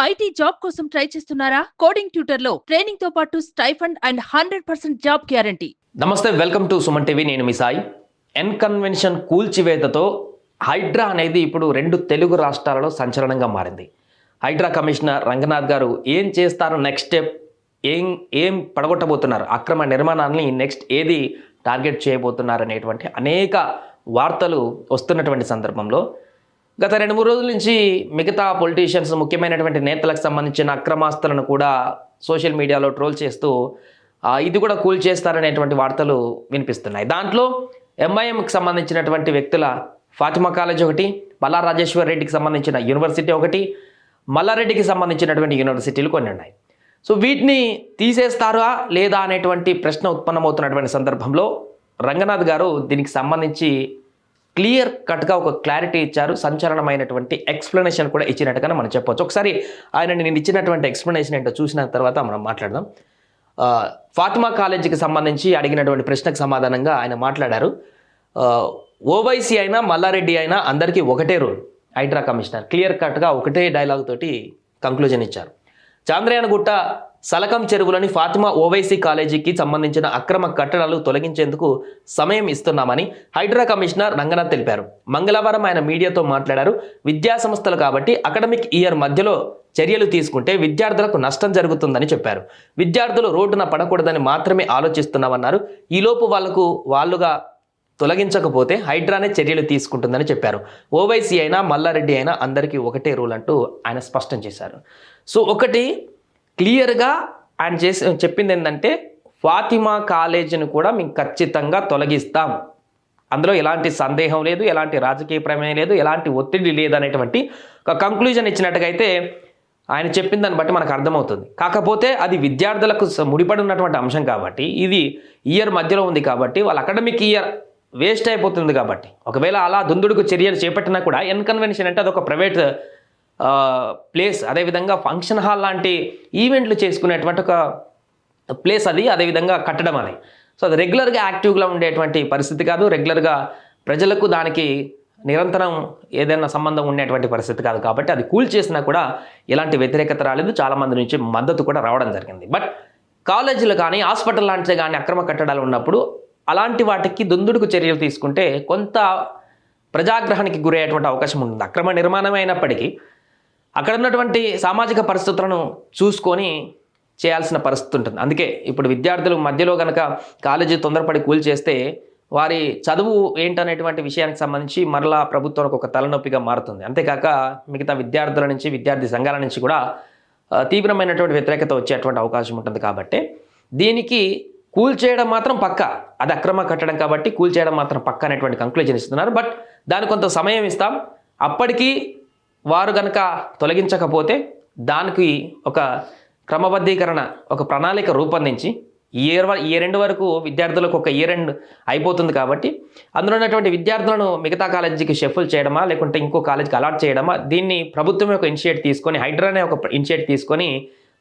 IT job కోసం try చేస్తున్నారా? Coding ట్యూటర్లో ట్రైనింగ్తో పాటు stipend and hundred percent job guarantee. నమస్తే వెల్కమ్ టు సుమన్ టీవీ. నేను మీ సాయి. ఎన్ కన్వెన్షన్ కూల్చివేతతో హైడ్రా అనేది ఇప్పుడు రెండు తెలుగు రాష్ట్రాలలో సంచలనంగా మారింది. హైడ్రా కమిషనర్ రంగనాథ్ గారు ఏం చేస్తారు నెక్స్ట్ స్టెప్ ఏం ఏం పడగొట్టబోతున్నారు? అక్రమ నిర్మాణాన్ని నెక్స్ట్ ఏది టార్గెట్ చేయబోతున్నారు అనేటువంటి అనేక వార్తలు వస్తున్నటువంటి సందర్భంలో గత రెండు మూడు రోజుల నుంచి మిగతా పొలిటీషియన్స్ ముఖ్యమైనటువంటి నేతలకు సంబంధించిన అక్రమాస్తులను కూడా సోషల్ మీడియాలో ట్రోల్ చేస్తూ ఇది కూడా కూల్ చేస్తారనేటువంటి వార్తలు వినిపిస్తున్నాయి. దాంట్లో ఎంఐఎంకి సంబంధించినటువంటి వ్యక్తుల ఫాతిమా కాలేజ్ ఒకటి బల్లా రాజేశ్వర్ రెడ్డికి సంబంధించిన యూనివర్సిటీ ఒకటి మల్లారెడ్డికి సంబంధించినటువంటి యూనివర్సిటీలు కొన్ని ఉన్నాయి. సో వీటిని తీసేస్తారా లేదా అనేటువంటి ప్రశ్న ఉత్పన్నమవుతున్నటువంటి సందర్భంలో రంగనాథ్ గారు దీనికి సంబంధించి క్లియర్ కట్గా ఒక క్లారిటీ ఇచ్చారు. సంచలనమైనటువంటి ఎక్స్ప్లెనేషన్ కూడా ఇచ్చినట్టుగానే మనం చెప్పొచ్చు. ఒకసారి ఆయన నేను ఇచ్చినటువంటి ఎక్స్ప్లెనేషన్ ఏంటో చూసిన తర్వాత మనం మాట్లాడదాం. ఫాతిమా కాలేజీకి సంబంధించి అడిగినటువంటి ప్రశ్నకు సమాధానంగా ఆయన మాట్లాడారు. ఓవైసీ అయినా మల్లారెడ్డి అయినా అందరికీ ఒకటే రూల్ హైడ్రా కమిషనర్. క్లియర్ కట్గా ఒకటే డైలాగ్ తోటి కంక్లూజన్ ఇచ్చారు. చాంద్రయానగుట్ట సలకం చెరువులోని ఫాతిమా ఓవైసీ కాలేజీకి సంబంధించిన అక్రమ కట్టడాలు తొలగించేందుకు సమయం ఇస్తున్నామని హైడ్రా కమిషనర్ రంగనాథ్ తెలిపారు. మంగళవారం ఆయన మీడియాతో మాట్లాడారు. విద్యా సంస్థలు కాబట్టి అకాడమిక్ ఇయర్ మధ్యలో చర్యలు తీసుకుంటే విద్యార్థులకు నష్టం జరుగుతుందని చెప్పారు. విద్యార్థులు రోడ్డున పడకూడదని మాత్రమే ఆలోచిస్తున్నామన్నారు. ఈలోపు వాళ్ళకు వాళ్ళుగా తొలగించకపోతే హైడ్రానే చర్యలు తీసుకుంటుందని చెప్పారు. ఓవైసీ అయినా మల్లారెడ్డి అయినా అందరికీ ఒకటే రూల్ అంటూ ఆయన స్పష్టం చేశారు. సో ఒకటి క్లియర్గా ఆయన చేసి చెప్పింది ఏంటంటే ఫాతిమా కాలేజీని కూడా మేము ఖచ్చితంగా తొలగిస్తాం. అందులో ఎలాంటి సందేహం లేదు ఎలాంటి రాజకీయ ప్రమేయం లేదు ఎలాంటి ఒత్తిడి లేదు అనేటువంటి ఒక కంక్లూజన్ ఇచ్చినట్టుగా అయితే ఆయన చెప్పిన దాన్ని బట్టి మనకు అర్థమవుతుంది. కాకపోతే అది విద్యార్థులకు స- ముడిపడి ఉన్నటువంటి అంశం కాబట్టి ఇది ఇయర్ మధ్యలో ఉంది కాబట్టి వాళ్ళ అకాడమిక్ ఇయర్ వేస్ట్ అయిపోతుంది కాబట్టి ఒకవేళ అలా దుందుడుకు చర్యలు చేపట్టినా కూడా ఎన్కన్వెన్షన్ అంటే అదొక ప్రైవేట్ ప్లేస్ అదేవిధంగా ఫంక్షన్ హాల్ లాంటి ఈవెంట్లు చేసుకునేటువంటి ఒక ప్లేస్ అది అదేవిధంగా కట్టడం అది. సో అది రెగ్యులర్గా యాక్టివ్గా ఉండేటువంటి పరిస్థితి కాదు రెగ్యులర్గా ప్రజలకు దానికి నిరంతరం ఏదైనా సంబంధం ఉండేటువంటి పరిస్థితి కాదు కాబట్టి అది కూల్ చేసినా కూడా ఎలాంటి వ్యతిరేకత రాలేదు. చాలామంది నుంచి మద్దతు కూడా రావడం జరిగింది. బట్ కాలేజీలు కానీ హాస్పిటల్ లాంటివి కానీ అక్రమ కట్టడాలు ఉన్నప్పుడు అలాంటి వాటికి దుందుడుకు చర్యలు తీసుకుంటే కొంత ప్రజాగ్రహానికి గురయ్యేటువంటి అవకాశం ఉంటుంది. అక్రమ నిర్మాణం అయినప్పటికీ అక్కడ ఉన్నటువంటి సామాజిక పరిస్థితులను చూసుకొని చేయాల్సిన పరిస్థితి ఉంటుంది. అందుకే ఇప్పుడు విద్యార్థులు మధ్యలో కనుక కాలేజీ తొందరపడి కూల్ చేస్తే వారి చదువు ఏంటనేటువంటి విషయానికి సంబంధించి మరలా ప్రభుత్వానికి ఒక తలనొప్పిగా మారుతుంది. అంతేకాక మిగతా విద్యార్థుల నుంచి విద్యార్థి సంఘాల నుంచి కూడా తీవ్రమైనటువంటి వ్యతిరేకత వచ్చేటువంటి అవకాశం ఉంటుంది కాబట్టి దీనికి కూల్ చేయడం మాత్రం పక్క. అది అక్రమ కట్టడం కాబట్టి కూల్ చేయడం మాత్రం పక్క అనేటువంటి కంక్లూజన్ ఇస్తున్నారు. బట్ దానికి కొంత సమయం ఇస్తాం. అప్పటికీ వారు కనుక తొలగించకపోతే దానికి ఒక క్రమబద్ధీకరణ ఒక ప్రణాళిక రూపొందించి ఈ ఇయర్ ఎండ్ ఈ రెండు వరకు విద్యార్థులకు ఒక ఇయర్ ఎండ్ అయిపోతుంది కాబట్టి అందులో ఉన్నటువంటి విద్యార్థులను మిగతా కాలేజీకి షెఫుల్ చేయడమా లేకుంటే ఇంకో కాలేజీకి అలాట్ చేయడమా దీన్ని ప్రభుత్వమే ఒక ఇనిషియేట్ తీసుకొని హైడ్రానే ఒక ఇనిషియేట్ తీసుకొని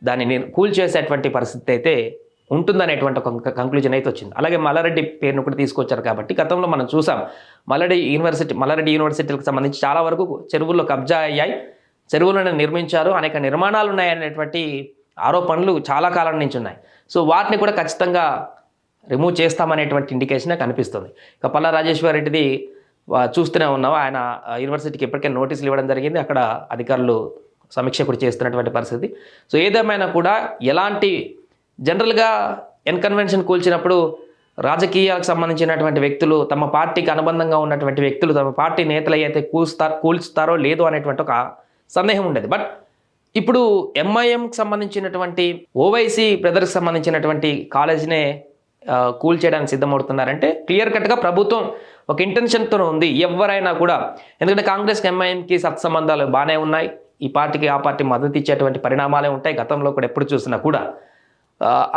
దాన్ని కూల్ చేసేటువంటి పరిస్థితి అయితే ఉంటుందనేటువంటి ఒక కంక్లూజన్ అయితే వచ్చింది. అలాగే మల్లారెడ్డి పేరును కూడా తీసుకొచ్చారు కాబట్టి గతంలో మనం చూసాం. మల్లారెడ్డి యూనివర్సిటీ మల్లారెడ్డి యూనివర్సిటీలకు సంబంధించి చాలా వరకు చెరువుల్లో కబ్జా అయ్యాయి. చెరువులను నిర్మించారు అనేక నిర్మాణాలు ఉన్నాయనేటువంటి ఆరోపణలు చాలా కాలం నుంచి ఉన్నాయి. సో వాటిని కూడా ఖచ్చితంగా రిమూవ్ చేస్తామనేటువంటి ఇండికేషనే కనిపిస్తుంది. ఇక పల్లా రాజేశ్వర్ రెడ్డిది చూస్తూనే ఉన్నాం. ఆయన యూనివర్సిటీకి ఇప్పటికే నోటీసులు ఇవ్వడం జరిగింది. అక్కడ అధికారులు సమీక్ష కూడా చేస్తున్నటువంటి పరిస్థితి. సో ఏదేమైనా కూడా ఎలాంటి జనరల్గా ఎన్కన్వెన్షన్ కూల్చినప్పుడు రాజకీయాలకు సంబంధించినటువంటి వ్యక్తులు తమ పార్టీకి అనుబంధంగా ఉన్నటువంటి వ్యక్తులు తమ పార్టీ నేతలు అయితే కూల్స్తా కూల్చుతారో లేదో అనేటువంటి ఒక సందేహం ఉండేది. బట్ ఇప్పుడు ఎంఐఎంకి సంబంధించినటువంటి ఓవైసీ బ్రదర్కి సంబంధించినటువంటి కాలేజీనే కూల్ చేయడానికి సిద్ధమవుతున్నారంటే క్లియర్ కట్గా ప్రభుత్వం ఒక ఇంటెన్షన్తో ఉంది. ఎవరైనా కూడా ఎందుకంటే కాంగ్రెస్కి ఎంఐఎంకి సత్సంబంధాలు బాగానే ఉన్నాయి. ఈ పార్టీకి ఆ పార్టీ మద్దతు ఇచ్చేటువంటి పరిణామాలే ఉంటాయి. గతంలో కూడా ఎప్పుడు చూసినా కూడా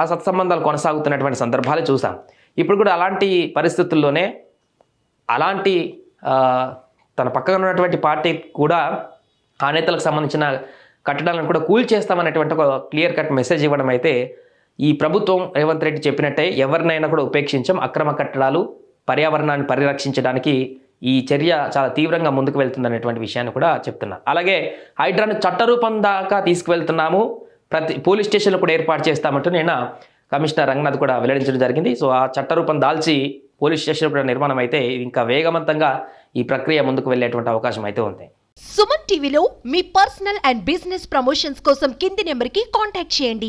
ఆ సత్సంబంధాలు కొనసాగుతున్నటువంటి సందర్భాలు చూసాం. ఇప్పుడు కూడా అలాంటి పరిస్థితుల్లోనే అలాంటి తన పక్కన ఉన్నటువంటి పార్టీ కూడా ఆ నేతలకు సంబంధించిన కట్టడాలను కూడా కూల్ చేస్తామనేటువంటి ఒక క్లియర్ కట్ మెసేజ్ ఇవ్వడం అయితే ఈ ప్రభుత్వం రేవంత్ రెడ్డి చెప్పినట్టే ఎవరినైనా కూడా ఉపేక్షించం. అక్రమ కట్టడాలు పర్యావరణాన్ని పరిరక్షించడానికి ఈ చర్య చాలా తీవ్రంగా ముందుకు వెళ్తుందనేటువంటి విషయాన్ని కూడా చెప్తున్నారు అలాగే హైడ్రాను చట్టరూపం దాకా తీసుకువెళ్తున్నాము. ప్రతి పోలీస్ స్టేషన్లు కూడా ఏర్పాటు చేస్తామంటూ నేను కమిషనర్ రంగనాథ్ కూడా వెల్లడించడం జరిగింది. సో ఆ చట్టరూపం దాల్చి పోలీస్ స్టేషన్ కూడా నిర్మాణం అయితే ఇంకా వేగవంతంగా ఈ ప్రక్రియ ముందుకు వెళ్ళేటువంటి అవకాశం అయితే ఉంది. సుమన్ టీవీలో మీ పర్సనల్ అండ్ బిజినెస్ ప్రమోషన్స్ కోసం కింది నెంబర్కి కాంటాక్ట్ చేయండి.